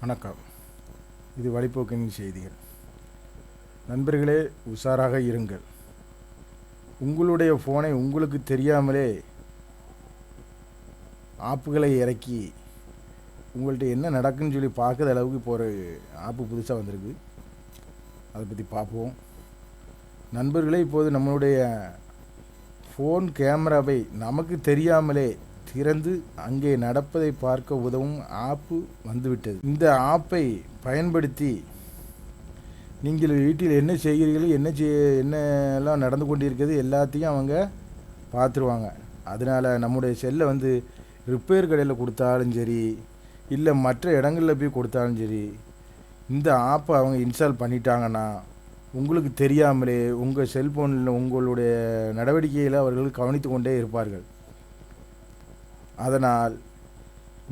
வணக்கம். இது வழிபோக்கின் செய்திகள். நண்பர்களே உஷாராக இருங்கள். உங்களுடைய ஃபோனை உங்களுக்கு தெரியாமலே ஆப்புகளை இறக்கி உங்கள்கிட்ட என்ன நடக்குன்னு சொல்லி பார்க்குற அளவுக்கு இப்போ ஒரு ஆப்பு புதுசாக வந்திருக்கு. அதை பற்றி பார்ப்போம். நண்பர்களே இப்போது நம்மளுடைய ஃபோன் கேமராவை நமக்கு தெரியாமலே திறந்து அங்கே நடப்பதை பார்க்க உதவும் ஆப்பு வந்துவிட்டது. இந்த ஆப்பை பயன்படுத்தி நீங்கள் வீட்டில் என்ன செய்கிறீர்கள் என்ன செய் என்னெல்லாம் நடந்து கொண்டிருக்கிறது எல்லாத்தையும் அவங்க பார்த்துருவாங்க. அதனால் நம்முடைய செல்லை வந்து ரிப்பேர் கடையில் கொடுத்தாலும் சரி இல்லை மற்ற இடங்களில் போய் கொடுத்தாலும் சரி இந்த ஆப்பை அவங்க இன்ஸ்டால் பண்ணிட்டாங்கன்னா உங்களுக்கு தெரியாமலே உங்கள் செல்ஃபோனில் உங்களுடைய நடவடிக்கையில் அவர்கள் கவனித்து கொண்டே இருப்பார்கள். அதனால்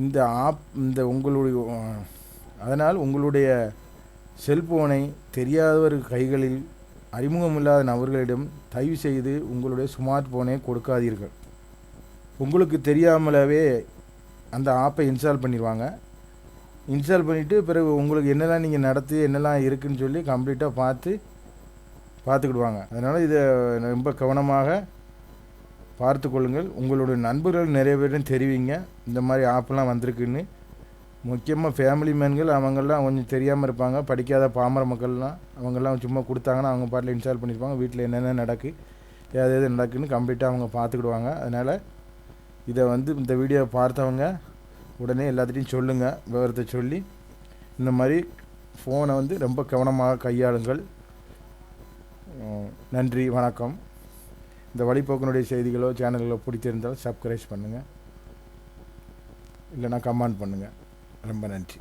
இந்த ஆப் இந்த உங்களுடைய அதனால் உங்களுடைய செல்போனை தெரியாதவர் கைகளில் அறிமுகமில்லாத நபர்களிடம் தயவு செய்து உங்களுடைய ஸ்மார்ட் போனை கொடுக்காதீர்கள். உங்களுக்கு தெரியாமலவே அந்த ஆப்பை இன்ஸ்டால் பண்ணிடுவாங்க. இன்ஸ்டால் பண்ணிவிட்டு பிறகு உங்களுக்கு என்னெல்லாம் நீங்கள் நடத்தி என்னெல்லாம் இருக்குதுன்னு சொல்லி கம்ப்ளீட்டாக பார்த்து பார்த்துக்கிடுவாங்க. அதனால் இதை ரொம்ப கவனமாக பார்த்து கொள்ளுங்கள். உங்களுடைய நண்பர்கள் நிறைய பேரும் தெரிவிங்க. இந்த மாதிரி ஆப்பெல்லாம் வந்திருக்குன்னு. முக்கியமாக ஃபேமிலி மேன்கள் அவங்கெல்லாம் கொஞ்சம் தெரியாமல் இருப்பாங்க. படிக்காத பாமர மக்கள்லாம் அவங்கெல்லாம் சும்மா கொடுத்தாங்கன்னா அவங்க பாட்டில் இன்ஸ்டால் பண்ணியிருப்பாங்க வீட்டில் என்னென்ன நடக்கு ஏது எது நடக்குன்னு கம்ப்ளீட்டாக அவங்க பார்த்துக்கிடுவாங்க. அதனால் இதை வந்து இந்த வீடியோவை பார்த்தவங்க உடனே எல்லாத்துட்டையும் சொல்லுங்கள் விவரத்தை சொல்லி. இந்த மாதிரி ஃபோனை வந்து ரொம்ப கவனமாக கையாளுங்கள். நன்றி வணக்கம். இந்த வழிபோக்கனுடைய செய்திகளோ சேனல்களோ பிடிச்சிருந்தாலும் சப்ஸ்கிரைப் பண்ணுங்கள் இல்லைன்னா கமெண்ட் பண்ணுங்கள் ரொம்ப நன்றி.